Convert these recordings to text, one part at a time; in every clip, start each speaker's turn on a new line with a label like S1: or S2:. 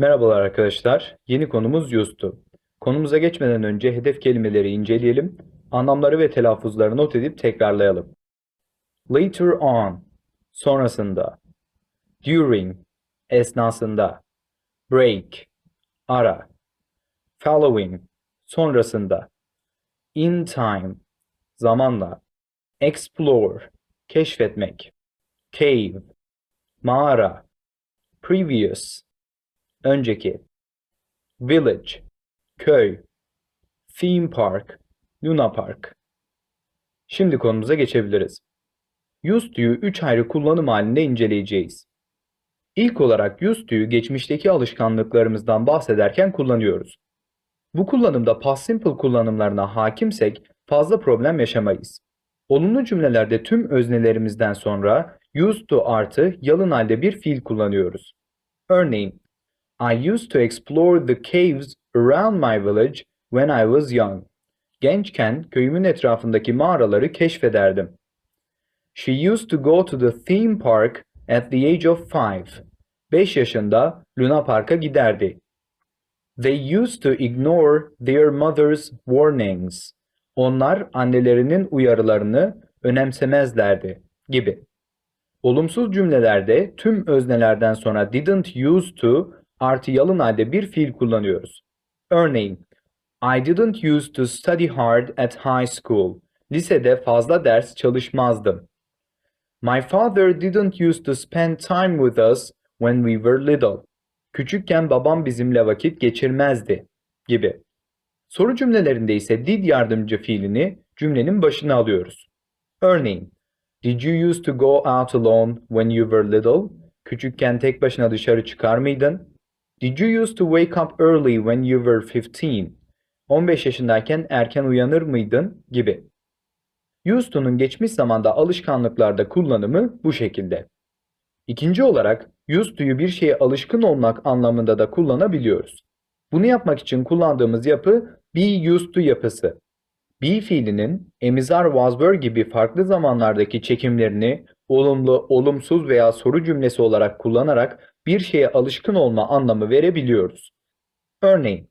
S1: Merhabalar arkadaşlar. Yeni konumuz used Konumuza geçmeden önce hedef kelimeleri inceleyelim. Anlamları ve telaffuzları not edip tekrarlayalım. Later on, sonrasında. During, esnasında. Break, ara. Following, sonrasında. In time, zamanla. Explore, keşfetmek. Cave, mağara. Previous, önceki. Village, köy. Theme park, Luna Park. Şimdi konumuza geçebiliriz. Used to'yu 3 ayrı kullanım halinde inceleyeceğiz. İlk olarak used to'yu geçmişteki alışkanlıklarımızdan bahsederken kullanıyoruz. Bu kullanımda past simple kullanımlarına hakimsek fazla problem yaşamayız. Olumlu cümlelerde tüm öznelerimizden sonra used to artı yalın halde bir fiil kullanıyoruz. Örneğin, I used to explore the caves around my village when I was young. Gençken köyümün etrafındaki mağaraları keşfederdim. She used to go to the theme park at the age of five. 5 yaşında Luna Park'a giderdi. They used to ignore their mother's warnings. Onlar annelerinin uyarılarını önemsemezlerdi gibi. Olumsuz cümlelerde tüm öznelerden sonra didn't use to artı yalın halde bir fiil kullanıyoruz. Örneğin, I didn't use to study hard at high school. Lisede fazla ders çalışmazdım. My father didn't use to spend time with us when we were little. Küçükken babam bizimle vakit geçirmezdi gibi. Soru cümlelerinde ise did yardımcı fiilini cümlenin başına alıyoruz. Örneğin, Did you used to go out alone when you were little? Küçükken tek başına dışarı çıkar mıydın? Did you used to wake up early when you were 15? 15 yaşındayken erken uyanır mıydın? gibi. Used to'nun geçmiş zamanda alışkanlıklarda kullanımı bu şekilde. İkinci olarak used to'yu bir şeye alışkın olmak anlamında da kullanabiliyoruz. Bunu yapmak için kullandığımız yapı be used to yapısı. Be fiilinin emizar was were gibi farklı zamanlardaki çekimlerini olumlu, olumsuz veya soru cümlesi olarak kullanarak bir şeye alışkın olma anlamı verebiliyoruz. Örneğin,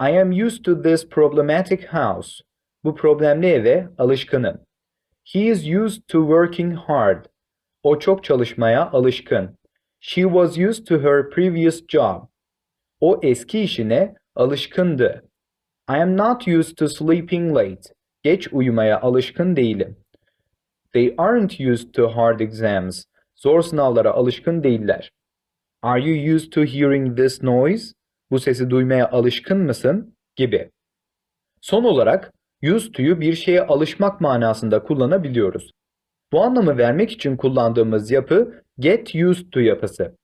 S1: I am used to this problematic house. Bu problemli eve alışkınım. He is used to working hard. O çok çalışmaya alışkın. She was used to her previous job. O eski işine alışkındı. I am not used to sleeping late. Geç uyumaya alışkın değilim. They aren't used to hard exams. Zor sınavlara alışkın değiller. Are you used to hearing this noise? Bu sesi duymaya alışkın mısın? gibi. Son olarak used to'yu bir şeye alışmak manasında kullanabiliyoruz. Bu anlamı vermek için kullandığımız yapı get used to yapısı.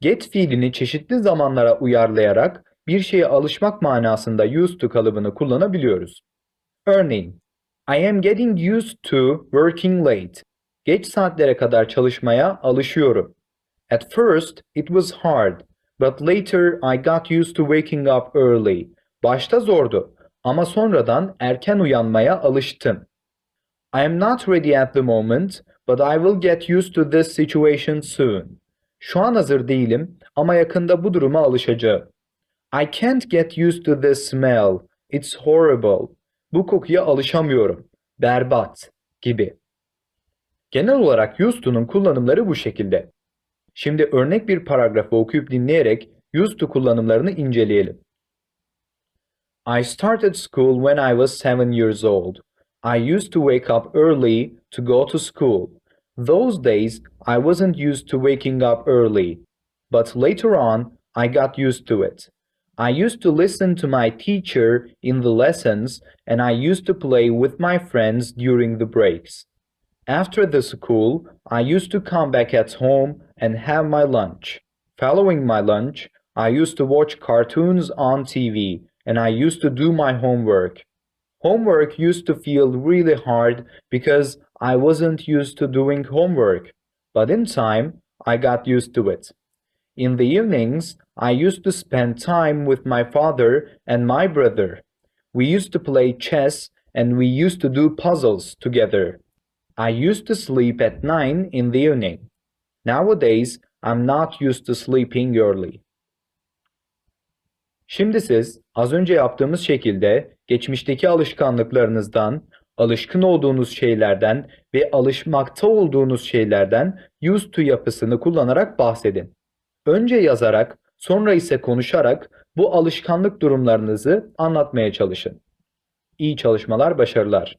S1: Get fiilini çeşitli zamanlara uyarlayarak bir şeye alışmak manasında used to kalıbını kullanabiliyoruz. Örneğin, I am getting used to working late. Geç saatlere kadar çalışmaya alışıyorum. At first, it was hard, but later I got used to waking up early. Başta zordu ama sonradan erken uyanmaya alıştım. I am not ready at the moment, but I will get used to this situation soon. Şu an hazır değilim ama yakında bu duruma alışacağım. I can't get used to this smell. It's horrible. Bu kokuya alışamıyorum. Berbat gibi. Genel olarak used kullanımları bu şekilde. Şimdi örnek bir paragrafı okuyup dinleyerek used to kullanımlarını inceleyelim. I started school when I was seven years old. I used to wake up early to go to school. Those days, I wasn't used to waking up early. But later on, I got used to it. I used to listen to my teacher in the lessons and I used to play with my friends during the breaks. After the school, I used to come back at home and have my lunch. Following my lunch, I used to watch cartoons on TV and I used to do my homework. Homework used to feel really hard because I wasn't used to doing homework, but in time, I got used to it. In the evenings, I used to spend time with my father and my brother. We used to play chess and we used to do puzzles together. I used to sleep at 9 in the evening. Nowadays, I'm not used to sleeping early. Şimdi siz az önce yaptığımız şekilde geçmişteki alışkanlıklarınızdan, alışkın olduğunuz şeylerden ve alışmakta olduğunuz şeylerden used to yapısını kullanarak bahsedin. Önce yazarak, sonra ise konuşarak bu alışkanlık durumlarınızı anlatmaya çalışın. İyi çalışmalar, başarılar.